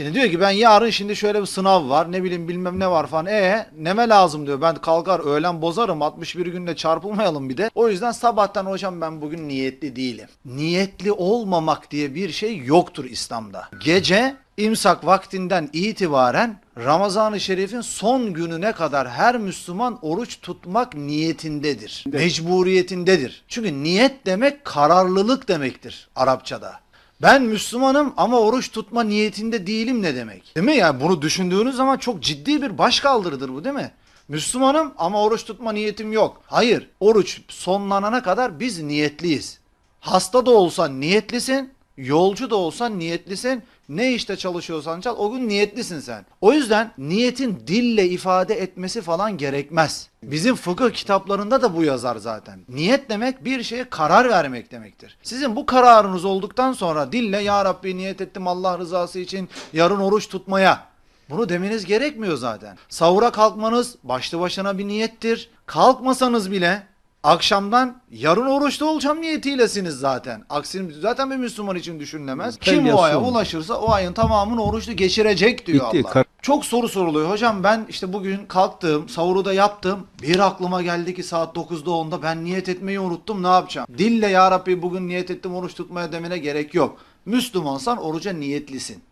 Şimdi diyor ki ben yarın şimdi şöyle bir sınav var ne bileyim bilmem ne var falan. E neme lazım diyor. Ben kalkar öğlen bozarım 61 günde çarpılmayalım bir de. O yüzden sabahtan hocam ben bugün niyetli değilim. Niyetli olmamak diye bir şey yoktur İslam'da. Gece imsak vaktinden itibaren Ramazan-ı Şerif'in son gününe kadar her Müslüman oruç tutmak niyetindedir. Mecburiyetindedir. Çünkü niyet demek kararlılık demektir Arapçada. Ben Müslümanım ama oruç tutma niyetinde değilim ne demek? Değil mi? Yani bunu düşündüğünüz zaman çok ciddi bir başkaldırıdır bu değil mi? Müslümanım ama oruç tutma niyetim yok. Hayır, oruç sonlanana kadar biz niyetliyiz. Hasta da olsan niyetlisin, yolcu da olsan niyetlisin. Ne işte çalışıyorsan çal o gün niyetlisin sen. O yüzden niyetin dille ifade etmesi falan gerekmez. Bizim fıkıh kitaplarında da bu yazar zaten. Niyet demek bir şeye karar vermek demektir. Sizin bu kararınız olduktan sonra dille ya Rabbi niyet ettim Allah rızası için yarın oruç tutmaya. Bunu demeniz gerekmiyor zaten. Sahura kalkmanız başlı başına bir niyettir. Kalkmasanız bile akşamdan yarın oruçta olacağım niyetiylesiniz zaten. Aksini zaten bir Müslüman için düşünülemez. Kim o aya ulaşırsa o ayın tamamını oruçlu geçirecek diyor Bitti, Allah. Çok soru soruluyor. Hocam ben işte bugün kalktım, sahuru da yaptım. Bir aklıma geldi ki saat 9'da 10'da ben niyet etmeyi unuttum ne yapacağım? Dille ya Rabbi bugün niyet ettim oruç tutmaya demene gerek yok. Müslümansan oruca niyetlisin.